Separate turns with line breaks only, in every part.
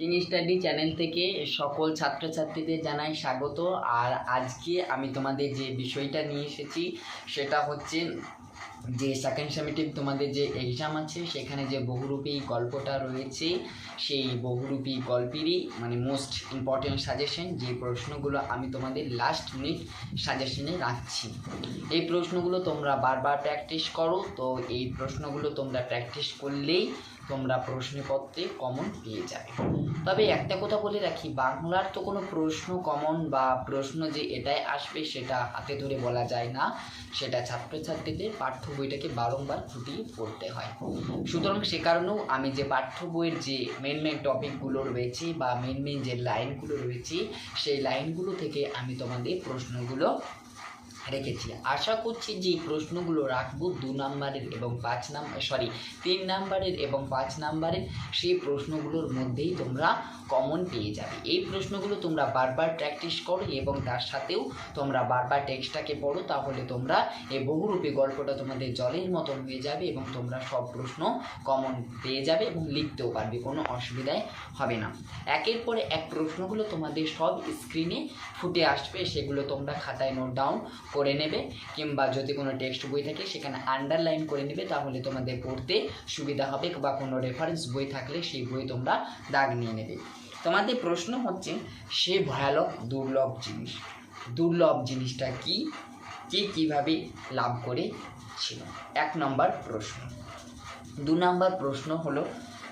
King study channel থেকে সকল ছাত্রছাত্রীদের জানাই স্বাগত। আর আজকে আমি তোমাদের যে বিষয়টা নিয়ে এসেছি, সেটা হচ্ছে যে সেকেন্ড সেমিটিভ তোমাদের যে এক্সাম আছে, সেখানে যে বহুরূপী গল্পটা রয়েছে, সেই বহুরূপী গল্পেরই মানে মোস্ট ইম্পর্টেন্ট সাজেশন যে প্রশ্নগুলো আমি তোমাদের লাস্ট মিনিট সাজেশনে রাখছি। এই প্রশ্নগুলো তোমরা বারবার প্র্যাকটিস করো, তো এই প্রশ্নগুলো তোমরা প্র্যাকটিস করলেই তোমরা প্রশ্নপত্রে কমন পেয়ে যাবে। তবে একটা কথা বলে রাখি, বাংলার তো কোনো প্রশ্ন কমন বা প্রশ্ন যে এটাই আসবে সেটা হাতে ধরে বলা যায় না। সেটা ছাত্রছাত্রীদের পাঠ্য বইটাকে বারংবার ফুটিয়ে পড়তে হয়। সুতরাং সে কারণেও আমি যে পাঠ্য বইয়ের যে মেন মেন টপিকগুলো রয়েছে বা মেন মেন যে লাইনগুলো রয়েছে, সেই লাইনগুলো থেকে আমি তোমাদের প্রশ্নগুলো রেখেছি। আশা করছি যে প্রশ্নগুলো রাখব দু নাম্বারের এবং পাঁচ নাম্বার সরি তিন নাম্বারের এবং পাঁচ নাম্বারের। সেই প্রশ্নগুলোর মধ্যেই তোমরা কমন পেয়ে যাবে। এই প্রশ্নগুলো তোমরা বারবার প্র্যাকটিস করো এবং তার সাথেও তোমরা বারবার টেক্সটটাকে পড়ো, তাহলে তোমরা এই বহুরূপী গল্পটা তোমাদের জলের মতন হয়ে যাবে এবং তোমরা সব প্রশ্ন কমন পেয়ে যাবে এবং লিখতেও পারবে, কোনো অসুবিধায় হবে না। একের পরে এক প্রশ্নগুলো তোমাদের সব স্ক্রিনে ফুটে আসবে, সেগুলো তোমরা খাতায় নোট ডাউন করে নেবে কিংবা যদি কোনো টেক্সট বই থাকে সেখানে আন্ডারলাইন করে নেবে, তাহলে তোমাদের পড়তে সুবিধা হবে বা কোনো রেফারেন্স বই থাকলে সেই বই তোমরা দাগ নিয়ে নেবে। তোমাদের প্রশ্ন হচ্ছে, সে ভয়ানক দুর্লভ জিনিস। দুর্লভ জিনিসটা কি? কে কীভাবে লাভ করেছিল? এক নম্বর প্রশ্ন। দু নম্বর প্রশ্ন হলো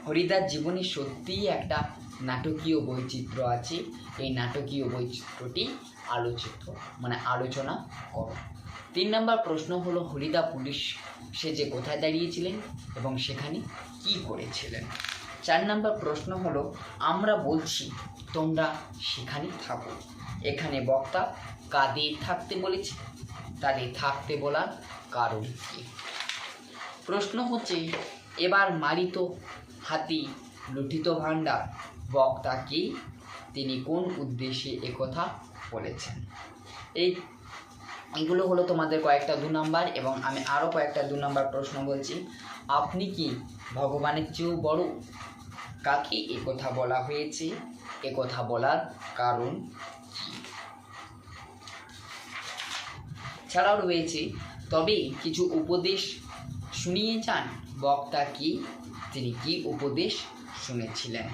হরিদার জীবনে সত্যিই একটা নাটকীয় বৈচিত্র্য আছে, এই নাটকীয় বৈচিত্র্যটি আলোচিত মানে আলোচনা করো। তিন নম্বর প্রশ্ন হলো, হরিদা পুলিশ সে যে কোথায় দাঁড়িয়েছিলেন এবং সেখানে কি করেছিলেন? চার নম্বর প্রশ্ন হলো, আমরা বলছি তোমরা সেখানে থাকো। এখানে বক্তা কাদের থাকতে বলেছে? তাদের থাকতে বলার কারণ কি? প্রশ্ন হচ্ছে, এবার মারিত হাতি লুঠিত ভাণ্ডার। বক্তা কি? তিনি কোন উদ্দেশ্যে একথা বলেছেন? এই, এগুলো হলো তোমাদের কয়েকটা দু নম্বর এবং আমি আরও কয়েকটা দু নম্বর প্রশ্ন বলছি। আপনি কি ভগবানের চেয়েও বড়? কাকে একথা বলা হয়েছে? একথা বলার কারণ ছাড়াও রয়েছে, তবে কিছু উপদেশ শুনিয়ে যান। বক্তা কি? তিনি কি উপদেশ শুনেছিলেন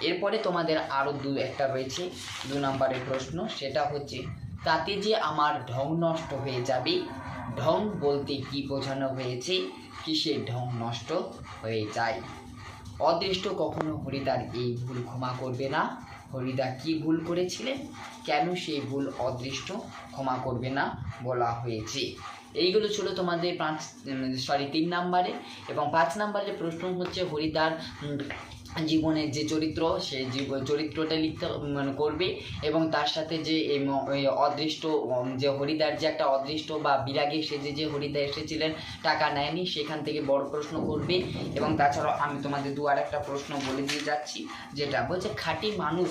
এরপরে তোমাদের আরও দু একটা রয়েছে, দু নম্বরের প্রশ্ন, সেটা হচ্ছে, তাতে যে আমার ঢং নষ্ট হয়ে যাবে, ঢং বলতে কি বোঝানো হয়েছে? কিসের ঢং নষ্ট হয়ে যায়? অদৃষ্ট কখনো হরিদার এই ভুল ক্ষমা করবে না। হরিদা কি ভুল করেছিলেন? কেন সেই ভুল অদৃষ্ট ক্ষমা করবে না বলা হয়েছে? এইগুলো ছিল তোমাদের পাঁচ সরি তিন নাম্বারে এবং পাঁচ নাম্বারের প্রশ্ন হচ্ছে হরিদার জীবনের যে চরিত্র, সে চরিত্রটা লিখতে মানে করবে এবং তার সাথে যে এই অদৃষ্ট যে হরিদার যে একটা অদৃষ্ট বা বিরাগে সেজে যে হরিদা এসেছিলেন, টাকা নেয়নি, সেখান থেকে বড় প্রশ্ন করবে এবং তাছাড়াও আমি তোমাদের দু আর একটা প্রশ্ন বলে দিয়ে যাচ্ছি, যেটা বলছে খাঁটি মানুষ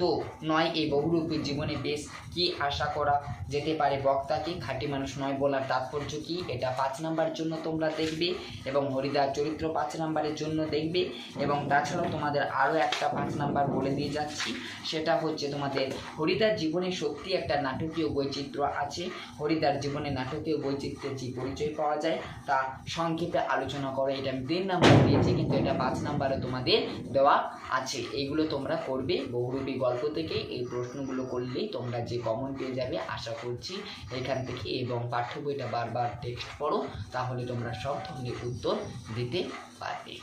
তো নয় এই বহুরূপী জীবনে বেশ কি আশা করা যেতে পারে? বক্তাকে খাঁটি মানুষ নয় বলার তাৎপর্য কি? এটা পাঁচ নাম্বার জন্য তোমরা দেখবে এবং হরিদার চরিত্র পাঁচ নাম্বারের জন্য দেখবে এবং তাছাড়াও তোমাদের আরও একটা পাঁচ নাম্বার বলে দিয়ে যাচ্ছি। সেটা হচ্ছে তোমাদের হরিদার জীবনে সত্যি একটা নাটকীয় বৈচিত্র্য আছে। হরিদার জীবনে নাটকীয় বৈচিত্র্যের যে পরিচয় পাওয়া যায় তা সংক্ষেপে আলোচনা করো। এটা আমি তিন নাম্বার দিয়েছি, কিন্তু এটা পাঁচ নাম্বারে তোমাদের দেওয়া আছে। এইগুলো তোমরা করবে বহুরূপী গল্প থেকে এই প্রশ্নগুলো করলেই তোমরা যে কমন পেয়ে যাবে, আশা করছি এখান থেকে এবং পাঠ্য বইটা বারবার টেক্সট পড়ো, তাহলে তোমরা সব ধরনের উত্তর দিতে পারবে।